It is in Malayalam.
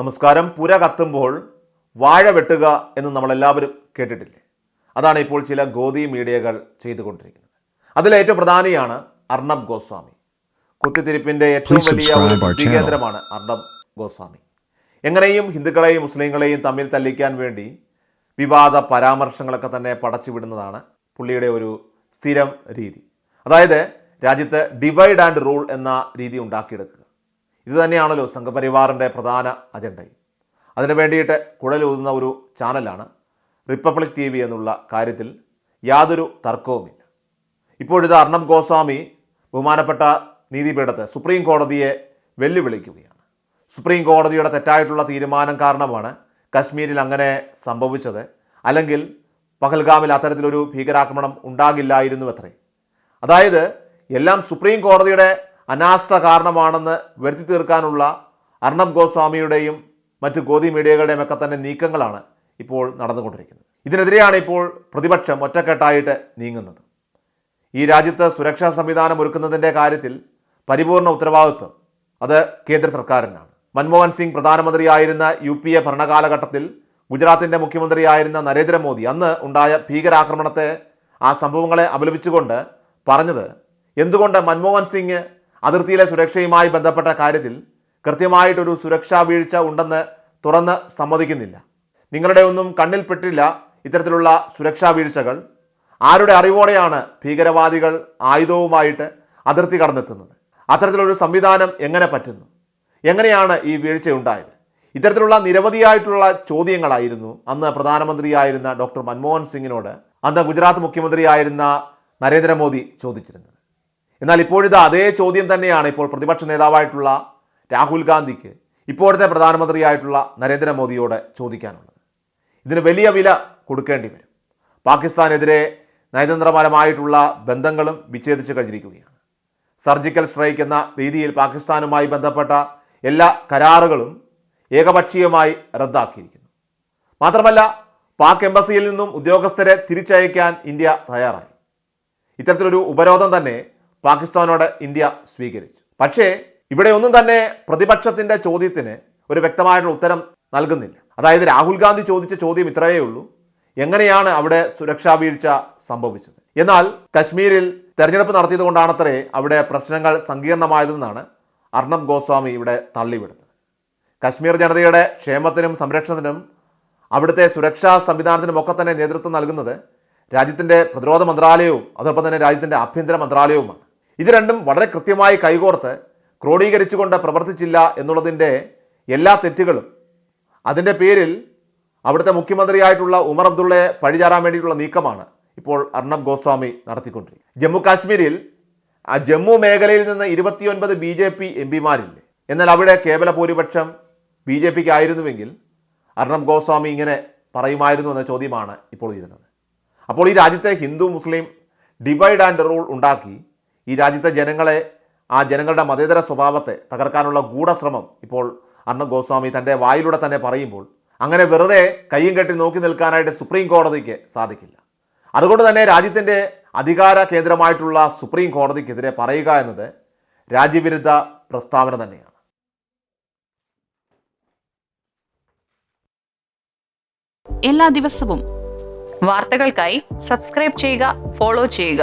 നമസ്കാരം. പുര കത്തുമ്പോൾ വാഴ വെട്ടുക എന്ന് നമ്മളെല്ലാവരും കേട്ടിട്ടില്ലേ? അതാണ് ഇപ്പോൾ ചില ഗോദി മീഡിയകൾ ചെയ്തുകൊണ്ടിരിക്കുന്നത്. അതിലേറ്റവും പ്രധാനിയാണ് അർണബ് ഗോസ്വാമി. കുത്തിത്തിരിപ്പിന്റെ ഏറ്റവും വലിയ ഒരു. കേന്ദ്രമാണ് അർണബ് ഗോസ്വാമി. എങ്ങനെയും ഹിന്ദുക്കളെയും മുസ്ലിങ്ങളെയും തമ്മിൽ തല്ലിക്കാൻ വേണ്ടി വിവാദ പരാമർശങ്ങളൊക്കെ തന്നെ പടച്ചുവിടുന്നതാണ് പുള്ളിയുടെ ഒരു സ്ഥിരം രീതി. അതായത് രാജ്യത്ത് ഡിവൈഡ് ആൻഡ് റൂൾ എന്ന രീതി ഉണ്ടാക്കിയെടുക്കുക. ഇത് തന്നെയാണല്ലോ സംഘപരിവാറിന്റെ പ്രധാന അജണ്ടയും. അതിനു വേണ്ടിയിട്ട് കുഴലൂതുന്ന ഒരു ചാനലാണ് റിപ്പബ്ലിക് ടി വി എന്നുള്ള കാര്യത്തിൽ യാതൊരു തർക്കവുമില്ല. ഇപ്പോഴിത് അർണബ് ഗോസ്വാമി ബഹുമാനപ്പെട്ട നീതിപീഠത്തെ സുപ്രീം കോടതിയെ വെല്ലുവിളിക്കുകയാണ്. സുപ്രീം കോടതിയുടെ തെറ്റായിട്ടുള്ള തീരുമാനം കാരണമാണ് കശ്മീരിൽ അങ്ങനെ സംഭവിച്ചത്. അല്ലെങ്കിൽ പഹൽഗാമിൽ അത്തരത്തിലൊരു ഭീകരാക്രമണം ഉണ്ടാകില്ലായിരുന്നു അത്രേ അതായത് എല്ലാം സുപ്രീം കോടതിയുടെ അനാസ്ഥ കാരണമാണെന്ന് വരുത്തി തീർക്കാനുള്ള അർണബ് ഗോസ്വാമിയുടെയും മറ്റ് ഗോതി മീഡിയകളുടെയും ഒക്കെ തന്നെ നീക്കങ്ങളാണ് ഇപ്പോൾ നടന്നുകൊണ്ടിരിക്കുന്നത്. ഇതിനെതിരെയാണ് ഇപ്പോൾ പ്രതിപക്ഷം ഒറ്റക്കെട്ടായിട്ട് നീങ്ങുന്നത്. ഈ രാജ്യത്ത് സുരക്ഷാ സംവിധാനം ഒരുക്കുന്നതിന്റെ കാര്യത്തിൽ പരിപൂർണ ഉത്തരവാദിത്വം അത് കേന്ദ്ര സർക്കാരിനാണ്. മൻമോഹൻ സിംഗ് പ്രധാനമന്ത്രിയായിരുന്ന യു പി എ ഭരണകാലഘട്ടത്തിൽ ഗുജറാത്തിന്റെ മുഖ്യമന്ത്രിയായിരുന്ന നരേന്ദ്രമോദി അന്ന് ഉണ്ടായ ഭീകരാക്രമണത്തെ ആ സംഭവങ്ങളെ അപലപിച്ചുകൊണ്ട് പറഞ്ഞത് എന്തുകൊണ്ട് മൻമോഹൻ സിംഗ് അതിർത്തിയിലെ സുരക്ഷയുമായി ബന്ധപ്പെട്ട കാര്യത്തിൽ കൃത്യമായിട്ടൊരു സുരക്ഷാ വീഴ്ച ഉണ്ടെന്ന് തുറന്ന് സമ്മതിക്കുന്നില്ല. നിങ്ങളുടെ ഒന്നും കണ്ണിൽപ്പെട്ടില്ല ഇത്തരത്തിലുള്ള സുരക്ഷാ വീഴ്ചകൾ. ആരുടെ അറിവോടെയാണ് ഭീകരവാദികൾ ആയുധവുമായിട്ട് അതിർത്തി കടന്നെത്തുന്നത്? അത്തരത്തിലൊരു സംവിധാനം എങ്ങനെ പറ്റുന്നു? എങ്ങനെയാണ് ഈ വീഴ്ച ഉണ്ടായത് ഇത്തരത്തിലുള്ള നിരവധിയായിട്ടുള്ള ചോദ്യങ്ങളായിരുന്നു അന്ന് പ്രധാനമന്ത്രിയായിരുന്ന ഡോക്ടർ മൻമോഹൻ സിംഗിനോട് അന്ന് ഗുജറാത്ത് മുഖ്യമന്ത്രിയായിരുന്ന നരേന്ദ്രമോദി ചോദിച്ചിരുന്നത്. എന്നാൽ ഇപ്പോഴിത് അതേ ചോദ്യം തന്നെയാണ് ഇപ്പോൾ പ്രതിപക്ഷ നേതാവായിട്ടുള്ള രാഹുൽ ഗാന്ധിക്ക് ഇപ്പോഴത്തെ പ്രധാനമന്ത്രിയായിട്ടുള്ള നരേന്ദ്രമോദിയോട് ചോദിക്കാനുള്ളത്. ഇതിന് വലിയ വില കൊടുക്കേണ്ടി വരും. പാകിസ്ഥാനെതിരെ നയതന്ത്രപരമായിട്ടുള്ള ബന്ധങ്ങളും വിച്ഛേദിച്ചു കഴിഞ്ഞിരിക്കുകയാണ്. സർജിക്കൽ സ്ട്രൈക്ക് എന്ന രീതിയിൽ പാകിസ്ഥാനുമായി ബന്ധപ്പെട്ട എല്ലാ കരാറുകളും ഏകപക്ഷീയമായി റദ്ദാക്കിയിരിക്കുന്നു. മാത്രമല്ല പാക് എംബസിയിൽ നിന്നും ഉദ്യോഗസ്ഥരെ തിരിച്ചയക്കാൻ ഇന്ത്യ തയ്യാറായി. ഇത്തരത്തിലൊരു ഉപരോധം തന്നെ പാകിസ്ഥാനോട് ഇന്ത്യ സ്വീകരിച്ചു. പക്ഷേ ഇവിടെ ഒന്നും തന്നെ പ്രതിപക്ഷത്തിന്റെ ചോദ്യത്തിന് ഒരു വ്യക്തമായിട്ടുള്ള ഉത്തരം നൽകുന്നില്ല. അതായത് രാഹുൽ ഗാന്ധി ചോദിച്ച ചോദ്യം ഇത്രയേ ഉള്ളൂ. എങ്ങനെയാണ് അവിടെ സുരക്ഷാ വീഴ്ച സംഭവിച്ചത്? എന്നാൽ കശ്മീരിൽ തെരഞ്ഞെടുപ്പ് നടത്തിയത് കൊണ്ടാണത്രേ അവിടെ പ്രശ്നങ്ങൾ സങ്കീർണമായതെന്നാണ് അർണബ് ഗോസ്വാമി ഇവിടെ തള്ളിവിടുന്നത്. കശ്മീർ ജനതയുടെ ക്ഷേമത്തിനും സംരക്ഷണത്തിനും അവിടുത്തെ സുരക്ഷാ സംവിധാനത്തിനും ഒക്കെ തന്നെ നേതൃത്വം നൽകുന്നത് രാജ്യത്തിന്റെ പ്രതിരോധ മന്ത്രാലയവും അതോടൊപ്പം തന്നെ രാജ്യത്തിന്റെ ആഭ്യന്തര മന്ത്രാലയവുമാണ്. ഇത് രണ്ടും വളരെ കൃത്യമായി കൈകോർത്ത് ക്രോഡീകരിച്ചുകൊണ്ട് പ്രവർത്തിച്ചില്ല എന്നുള്ളതിന്റെ എല്ലാ തെറ്റുകളും അതിന്റെ പേരിൽ അവിടുത്തെ മുഖ്യമന്ത്രിയായിട്ടുള്ള ഉമർ അബ്ദുള്ളയെ പഴിചാരാൻ വേണ്ടിയിട്ടുള്ള നീക്കമാണ് ഇപ്പോൾ അർണബ് ഗോസ്വാമി നടത്തിക്കൊണ്ടിരിക്കുന്നത്. ജമ്മു കാശ്മീരിൽ ആ ജമ്മു മേഖലയിൽ നിന്ന് ഇരുപത്തിയൊൻപത് ബി ജെ പി എം പിമാരില്ലേ? എന്നാൽ അവിടെ കേവല ഭൂരിപക്ഷം ബി ജെ പിക്ക് ആയിരുന്നുവെങ്കിൽ അർണബ് ഗോസ്വാമി ഇങ്ങനെ പറയുമായിരുന്നു എന്ന ചോദ്യമാണ് ഇപ്പോൾ ഉയരുന്നത്. അപ്പോൾ ഈ രാജ്യത്തെ Hindu Muslim divide and rule ഉണ്ടാക്കി ഈ രാജ്യത്തെ ജനങ്ങളെ ആ ജനങ്ങളുടെ മതേതര സ്വഭാവത്തെ തകർക്കാനുള്ള ഗൂഢശ്രമം ഇപ്പോൾ അർണബ് ഗോസ്വാമി തന്റെ വായിലൂടെ തന്നെ പറയുമ്പോൾ അങ്ങനെ വെറുതെ കയ്യും കെട്ടി നോക്കി നിൽക്കാനായിട്ട് സുപ്രീം കോടതിക്ക് സാധിക്കില്ല. അതുകൊണ്ട് തന്നെ രാജ്യത്തിന്റെ അധികാര കേന്ദ്രമായിട്ടുള്ള സുപ്രീം കോടതിക്കെതിരെ പറയുക എന്നത് രാജ്യവിരുദ്ധ പ്രസ്താവന തന്നെയാണ്. എല്ലാ ദിവസവും വാർത്തകൾക്കായി സബ്സ്ക്രൈബ് ചെയ്യുക ഫോളോ ചെയ്യുക.